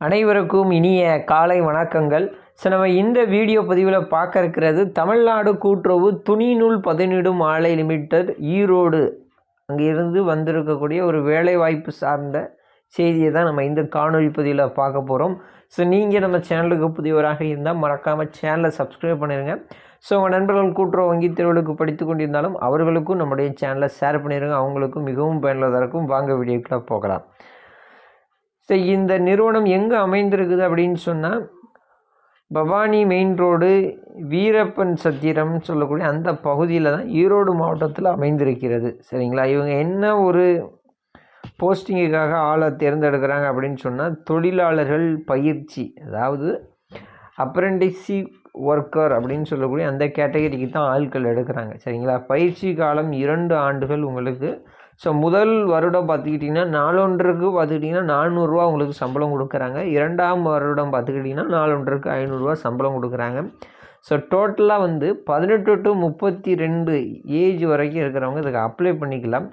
அனைவருக்கும் இனிய காலை வணக்கங்கள். ஸோ நம்ம இந்த வீடியோ பதிவில் பார்க்க இருக்கிறது தமிழ்நாடு கூட்டுறவு துணிநூல் பதனிடும் ஆலை லிமிடெட் ஈரோடு. அங்கிருந்து வந்திருக்கக்கூடிய ஒரு வேலைவாய்ப்பு சார்ந்த செய்தியை தான் நம்ம இந்த காணொலி பதிவில் பார்க்க போகிறோம் ஸோ நீங்கள் நம்ம சேனலுக்கு புதியவராக இருந்தால் மறக்காமல் சேனலை சப்ஸ்கிரைப் பண்ணிடுங்க ஸோ உங்கள் நண்பர்கள் கூட்டுறவு வங்கி தேர்வுகளுக்கு படித்து கொண்டிருந்தாலும் அவர்களுக்கும் நம்முடைய சேனலை ஷேர் பண்ணிடுங்க அவங்களுக்கும் மிகவும் பயனுள்ளதாக இருக்கும். வாங்க வீடியோக்குள்ளே போகலாம். ஸோ இந்த நிறுவனம் எங்கே அமைந்திருக்குது அப்படின்னு சொன்னால் பவானி மெயின் ரோடு வீரப்பன் சத்திரம்னு சொல்லக்கூடிய அந்த பகுதியில் தான் ஈரோடு மாவட்டத்தில் அமைந்திருக்கிறது. சரிங்களா? இவங்க என்ன ஒரு போஸ்டிங்குக்காக ஆளை தேர்ந்தெடுக்கிறாங்க அப்படின்னு சொன்னால் தொழிலாளர்கள் பயிற்சி அதாவது அப்ரெண்டிசி ஒர்க்கர் அப்படின்னு சொல்லக்கூடிய அந்த கேட்டகரிக்கு தான் ஆட்கள் எடுக்கிறாங்க. சரிங்களா? பயிற்சி காலம் இரண்டு ஆண்டுகள் உங்களுக்கு ஸோ முதல் வருடம் பார்த்துக்கிட்டிங்கன்னா நாலொன்றுக்கு பார்த்துக்கிட்டிங்கன்னா நானூறுரூவா உங்களுக்கு சம்பளம் கொடுக்குறாங்க. இரண்டாம் வருடம் பார்த்துக்கிட்டிங்கன்னா நாலொன்றுக்கு ஐநூறுரூவா சம்பளம் கொடுக்குறாங்க. ஸோ டோட்டலாக வந்து பதினெட்டு டு முப்பத்தி ரெண்டு ஏஜ் வரைக்கும் இருக்கிறவங்க இதுக்கு அப்ளை பண்ணிக்கலாம்.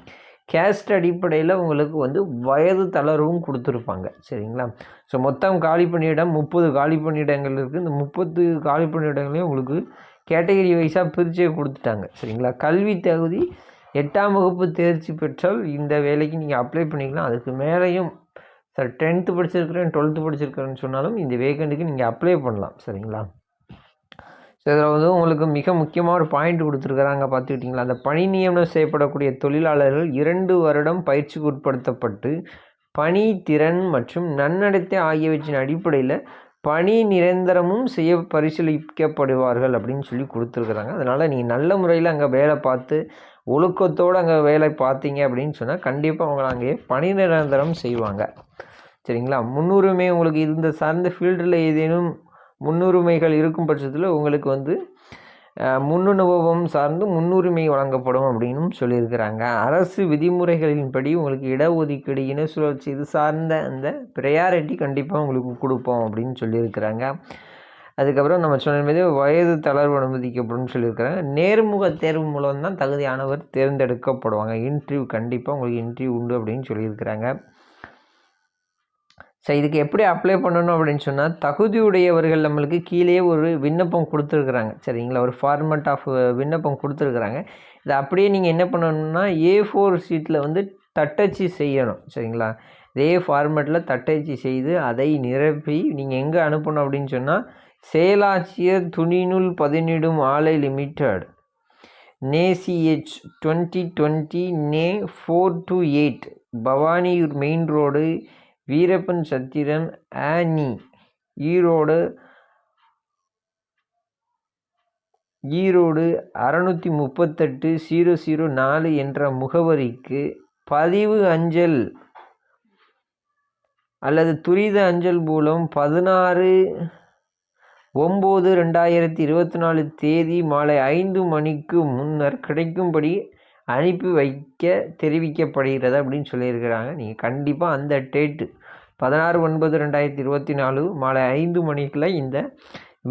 கேஸ்ட் அடிப்படையில் உங்களுக்கு வந்து வயது தளர்வும் கொடுத்துருப்பாங்க. சரிங்களா? ஸோ மொத்தம் காலி பணியிடம் முப்பது காலி பணியிடங்கள் இருக்குது இந்த முப்பது காலி பணியிடங்களையும் உங்களுக்கு கேட்டகரி வைஸாக பிரிச்சே கொடுத்துட்டாங்க. சரிங்களா? கல்வி தகுதி எட்டாம் வகுப்பு தேர்ச்சி பெற்றால் இந்த வேலைக்கு நீங்கள் அப்ளை பண்ணிக்கலாம். அதுக்கு மேலேயும் சார் டென்த்து படிச்சிருக்கிறேன் டுவெல்த்து படிச்சிருக்கிறேன்னு சொன்னாலும் இந்த வேகண்ட்டுக்கு நீங்கள் அப்ளை பண்ணலாம் சரிங்களா? ஸோ இதில் வந்து உங்களுக்கு மிக முக்கியமாக ஒரு பாயிண்ட் கொடுத்துருக்குறாங்க பார்த்துக்கிட்டிங்களா? அந்த பணி நியமனம் செய்யப்படக்கூடிய தொழிலாளர்கள் இரண்டு வருடம் பயிற்சிக்கு உட்படுத்தப்பட்டு பணி திறன் மற்றும் நன்னடத்தை ஆகியவற்றின் அடிப்படையில் பணி நிரந்தரமும் செய்ய பரிசீலிக்கப்படுவார்கள் அப்படின்னு சொல்லி கொடுத்துருக்குறாங்க. அதனால் நீங்கள் நல்ல முறையில் அங்கே வேலை பார்த்து ஒழுக்கத்தோடு அங்கே வேலை பார்த்தீங்க அப்படின்னு சொன்னால் கண்டிப்பாக அவங்கள அங்கே பணி நிரந்தரம் செய்வாங்க. சரிங்களா? முன்னுரிமை உங்களுக்கு இந்த சார்ந்த ஃபீல்டில் ஏதேனும் முன்னுரிமைகள் இருக்கும் பட்சத்தில் உங்களுக்கு வந்து முன்னுணுபவம் சார்ந்து முன்னுரிமை வழங்கப்படும் அப்படின்னும் சொல்லியிருக்கிறாங்க. அரசு விதிமுறைகளின்படி உங்களுக்கு இடஒதுக்கீடு இன சுழற்சி இது சார்ந்த அந்த ப்ரையாரிட்டி கண்டிப்பாக உங்களுக்கு கொடுப்போம் அப்படின்னு சொல்லியிருக்கிறாங்க. அதுக்கப்புறம் நம்ம சொன்ன மாதிரி வயது தளர்வு அனுமதிக்கப்படும் சொல்லியிருக்கிறாங்க. நேர்முக தேர்வு மூலம் தான் தகுதியானவர் தேர்ந்தெடுக்கப்படுவாங்க. இன்டர்வியூ கண்டிப்பாக உங்களுக்கு இன்டர்வியூ உண்டு அப்படின்னு சொல்லியிருக்கிறாங்க. ஸோ இதுக்கு எப்படி அப்ளை பண்ணணும் அப்படின்னு சொன்னால் தகுதியுடையவர்கள் நம்மளுக்கு கீழே ஒரு விண்ணப்பம் கொடுத்துருக்குறாங்க. சரிங்களா? ஒரு ஃபார்மெட் ஆஃப் விண்ணப்பம் கொடுத்துருக்குறாங்க. இதை அப்படியே நீங்கள் என்ன பண்ணணும்னா ஏ ஃபோர் ஷீட்டில் வந்து தட்டச்சு செய்யணும். சரிங்களா? இதே ஃபார்மேட்டில் தட்டச்சு செய்து அதை நிரப்பி நீங்கள் எங்கே அனுப்பணும் அப்படின்னு சொன்னால் செயலாட்சியர் துணிநூல் பதினிடும் ஆலை லிமிட்டட் நேசிஹெச் டுவெண்ட்டி டுவெண்ட்டி நே four two eight Bhavani main road Veerappan Chathiram ஆனி ஈரோடு ஈரோடு அறநூற்றி முப்பத்தெட்டு ஜீரோ ஜீரோ நாலு என்ற முகவரிக்கு பதிவு அஞ்சல் அல்லது துரித அஞ்சல் மூலம் பதினாறு ஒம்பது ரெண்டாயிரத்தி இருபத்தி நாலு தேதி மாலை ஐந்து மணிக்கு முன்னர் கிடைக்கும்படி அனுப்பி வைக்க தெரிவிக்கப்படுகிறது அப்படின்னு சொல்லியிருக்கிறாங்க. நீங்கள் கண்டிப்பாக அந்த டேட்டு பதினாறு ஒன்பது ரெண்டாயிரத்தி இருபத்தி நாலு மாலை ஐந்து மணிக்குள்ள இந்த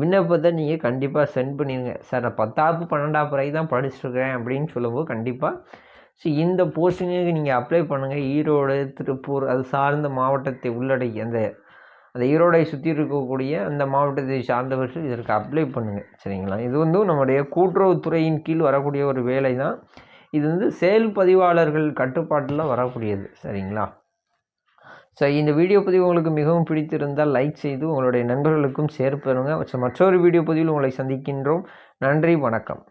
விண்ணப்பத்தை நீங்கள் கண்டிப்பாக சென்ட் பண்ணிடுங்க சார் நான் பத்தாப்பு பன்னெண்டாப்பு வரை தான் படிச்சுருக்கிறேன் அப்படின்னு சொல்லும்போது கண்டிப்பாக ஸோ இந்த போஸ்டிங்குக்கு நீங்கள் அப்ளை பண்ணுங்கள் ஈரோடு திருப்பூர் அது சார்ந்த மாவட்டத்தை உள்ளடக்கி அந்த அந்த ஈரோடை சுற்றி இருக்கக்கூடிய அந்த மாவட்டத்தை சார்ந்தவர்கள் இதற்கு அப்ளை பண்ணுங்கள் சரிங்களா? இது வந்து நம்முடைய கூட்டுறவுத்துறையின் கீழ் வரக்கூடிய ஒரு வேலை தான் இது வந்து செயல் பதிவாளர்கள் கட்டுப்பாட்டில் வரக்கூடியது சரிங்களா? ஸோ இந்த வீடியோ பதிவு உங்களுக்கு மிகவும் பிடித்திருந்தால் லைக் செய்து உங்களுடைய நண்பர்களுக்கும் ஷேர் பண்ணுங்கள் மற்றொரு வீடியோ பதிவில் உங்களை சந்திக்கின்றோம். நன்றி வணக்கம்.